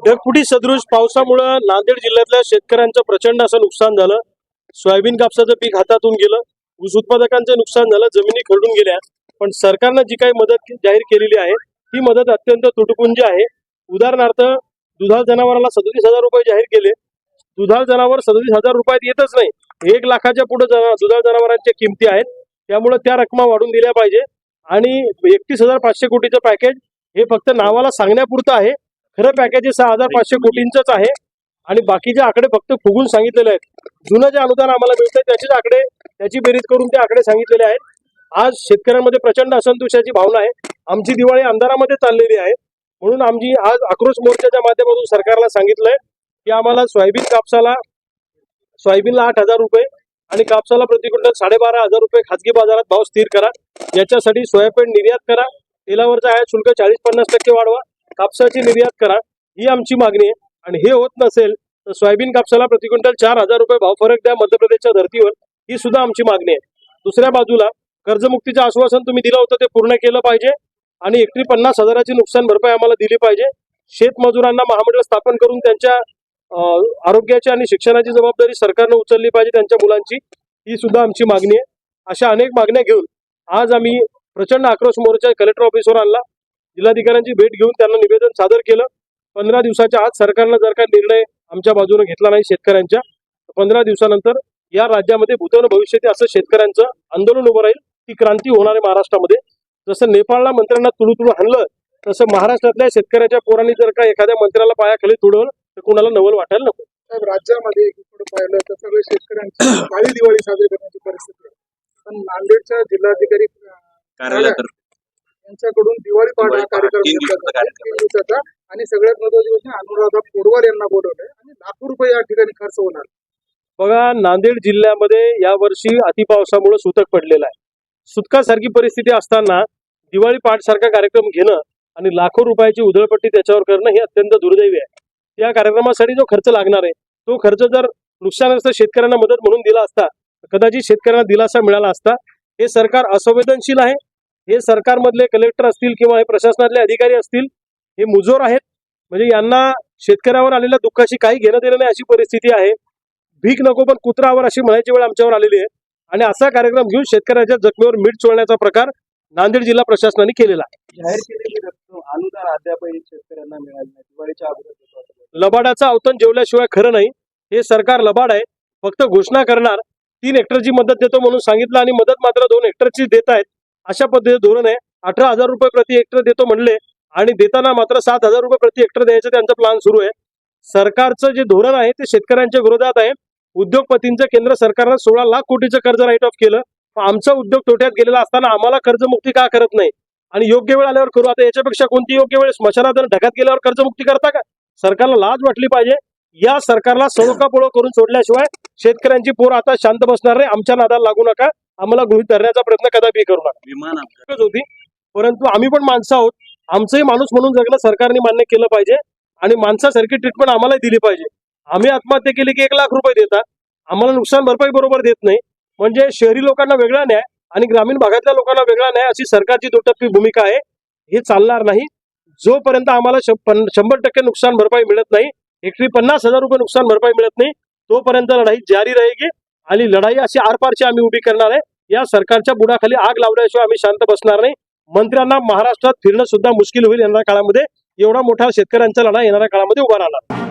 ढगफुटी सदृश पावसामुळं नांदेड जिल्ह्यातल्या शेतकऱ्यांचं प्रचंड असं नुकसान झालं. सोयाबीन कापसाचं पीक हातातून गेलं. ऊस उत्पादकांचं नुकसान झालं. जमिनी खरडून गेल्या. पण सरकारनं जी काही मदत जाहीर केलेली आहे ती मदत अत्यंत तुटपुंजी आहे. उदाहरणार्थ दुधाळ जनावराला सदतीस हजार रुपये जाहीर केले. दुधाळ जनावर सदतीस हजार रुपयात येतच नाही. एक लाखाच्या पुढे दुधाळ जनावरांच्या किमती आहेत. त्यामुळे त्या रकमा वाढून दिल्या पाहिजे. आणि एकतीस हजार पाचशे कोटीचं पॅकेज हे फक्त नावाला सांगण्यापुरतं आहे. खरं पॅकेज हे सहा हजार पाचशे कोटींचंच आहे. आणि बाकीचे आकडे फक्त फुगून सांगितलेले आहेत जुनं जे अनुदान आम्हाला मिळतंय त्याचेच आकडे त्याची बेरीज करून ते आकडे सांगितलेले आहेत. आज शेतकऱ्यांमध्ये प्रचंड असंतोषाची भावना आहे. आमची दिवाळी अंधारामध्ये चाललेली आहे. म्हणून आमची आज आक्रोश मोर्चाच्या माध्यमातून सरकारला सांगितलंय की आम्हाला सोयाबीन कापसाला सोयाबीनला आठ हजार रुपये आणि कापसाला प्रति क्विंटल साडेबारा हजार रुपये खाजगी बाजारात भाव स्थिर करा. याच्यासाठी सोयाबीन निर्यात करा. तेलावरचं आयात शुल्क चाळीस पन्नास टक्के वाढवा. कापसाची निर्यात करा ही आमची मागणी आहे. आणि हे होत नसेल तर सोयाबीन कापसाला प्रति क्विंटल चार हजार रुपये भाव फरक द्या मध्य प्रदेशच्या धर्तीवर ही सुद्धा आमची मागणी आहे. दुसऱ्या बाजूला कर्जमुक्तीचं आश्वासन तुम्ही दिलं होतं ते पूर्ण केलं पाहिजे आणि एकरी पन्नास हजाराची नुकसान भरपाई आम्हाला दिली पाहिजे. शेतमजुरांना महामंडळ स्थापन करून त्यांच्या आरोग्याची आणि शिक्षणाची जबाबदारी सरकारनं उचलली पाहिजे त्यांच्या मुलांची ही सुद्धा आमची मागणी आहे. अशा अनेक मागण्या घेऊन आज आम्ही प्रचंड आक्रोश मोर्चा कलेक्टर ऑफिसवर आणला. जिल्हाधिकाऱ्यांची भेट घेऊन त्यांना निवेदन सादर केलं. पंधरा दिवसाच्या आत सरकारनं जर का निर्णय आमच्या बाजूने घेतला नाही शेतकऱ्यांच्या पंधरा दिवसानंतर या राज्यामध्ये भूतन भविष्यात असं शेतकऱ्यांचं आंदोलन उभं राहील. ती क्रांती होणार आहे महाराष्ट्रामध्ये. जसं नेपाळला मंत्र्यांना तुळू तुळू हाणलं तसं महाराष्ट्रातल्या शेतकऱ्याच्या पोरांनी जर का एखाद्या मंत्र्याला पायाखाली तुडवलं तर कुणाला नवल वाटायला नको. साहेब राज्यामध्ये एकीकडे पाहिलं तर सगळे शेतकऱ्यांची काळी दिवाळी साजरी करण्याची परिस्थिती आहे. पण नांदेडच्या जिल्हाधिकारी यांच्याकडून दिवाळी पाठ हा कार्यक्रम घेतला दिवसाचा आणि सगळ्यात महत्वाची गोष्ट अनुराधा पोडवार यांना बोलवलंय. आणि लाखो रुपये या ठिकाणी खर्च होणार. बघा नांदेड जिल्ह्यामध्ये यावर्षी अतिपावसामुळे सुतक पडलेला आहे. सुतकासारखी परिस्थिती असताना दिवाळी पाठ सारखा कार्यक्रम घेणं आणि लाखो रुपयाची उधळपट्टी त्याच्यावर करणं हे अत्यंत दुर्दैवी आहे. त्या कार्यक्रमासाठी जो खर्च लागणार आहे तो खर्च जर नुकसानग्रस्त शेतकऱ्यांना मदत म्हणून दिला असता कदाचित शेतकऱ्यांना दिलासा मिळाला असता हे सरकार असंवेदनशील आहे हे सरकारमधले कलेक्टर असतील किंवा हे प्रशासनातले अधिकारी असतील हे मुजोर आहेत. म्हणजे यांना शेतकऱ्यावर आलेल्या दुःखाशी काही घेणं देणं नाही अशी परिस्थिती आहे. भीक नको पण कुत्रावर अशी म्हणायची वेळ आमच्यावर आलेली आहे. आणि असा कार्यक्रम घेऊन शेतकऱ्याच्या जखमेवर मीठ चोळण्याचा प्रकार नांदेड जिल्हा प्रशासनाने केलेला आहे. जाहीर केलेली रक्कम अनुदान अद्यापही शेतकऱ्यांना मिळालं नाही. दिवाळीच्या अगोदर देतो असं बोलतो. लबाडाचं अवतन जेवल्याशिवाय खरं नाही. हे सरकार लबाड आहे. फक्त घोषणा करणार. तीन हेक्टरची मदत देतो म्हणून सांगितलं आणि मदत मात्र दोन हेक्टरची देत आहेत. अशा पद्धतीचे धोरण आहे. अठरा हजार रुपये प्रति हेक्टर देतो म्हणले आणि देताना मात्र सात हजार रुपये प्रति हेक्टर द्यायचं त्यांचा प्लान सुरू आहे. सरकारचं जे धोरण आहे ते शेतकऱ्यांच्या विरोधात आहे. उद्योगपतींचं केंद्र सरकारनं सोळा लाख कोटीचं कर्ज राईट ऑफ केलं. आमचा उद्योग तोट्यात गेलेला असताना आम्हाला कर्जमुक्ती का करत नाही? आणि योग्य वेळ आल्यावर करू? आता याच्यापेक्षा कोणती योग्य वेळ? स्मशानात ढगात गेल्यावर कर्जमुक्ती करता का? सरकारला लाज वाटली पाहिजे. या सरकारला सळोकापोळो करून सोडल्याशिवाय शेतकऱ्यांची पोर आता शांत बसणार नाही. आमच्या नादाला लागू नका. आम्हाला गृहित धरण्याचा प्रयत्न कदापि करू नका. विमान अपघात एकच होती. परंतु आम्ही पण माणसं आहोत. आमचंही माणूस म्हणून जगणं सरकारने मान्य केलं पाहिजे आणि माणसासारखी ट्रीटमेंट आम्हालाही दिली पाहिजे. आम्ही आत्महत्या केली की एक लाख रुपये देतात. आम्हाला नुकसान भरपाई बरोबर देत नाही. म्हणजे शहरी लोकांना वेगळा न्याय आणि ग्रामीण भागातल्या लोकांना वेगळा न्याय अशी सरकारची दुटप्पी भूमिका आहे. हे चालणार नाही. जोपर्यंत आम्हाला शंभर टक्के नुकसान भरपाई मिळत नाही एकरी पन्नास हजार रुपये नुकसान भरपाई मिळत नाही तोपर्यंत लढाई जारी राहील आणि लढाई अशी आरपारची आम्ही उभी करणार आहे. या सरकारच्या बुडाखाली आग लावल्याशिवाय आम्ही शांत बसणार नाही. मंत्र्यांना महाराष्ट्रात फिरणं सुद्धा मुश्किल होईल येणाऱ्या काळामध्ये. एवढा मोठा शेतकऱ्यांचा लढा येणाऱ्या काळामध्ये उभा राहणार.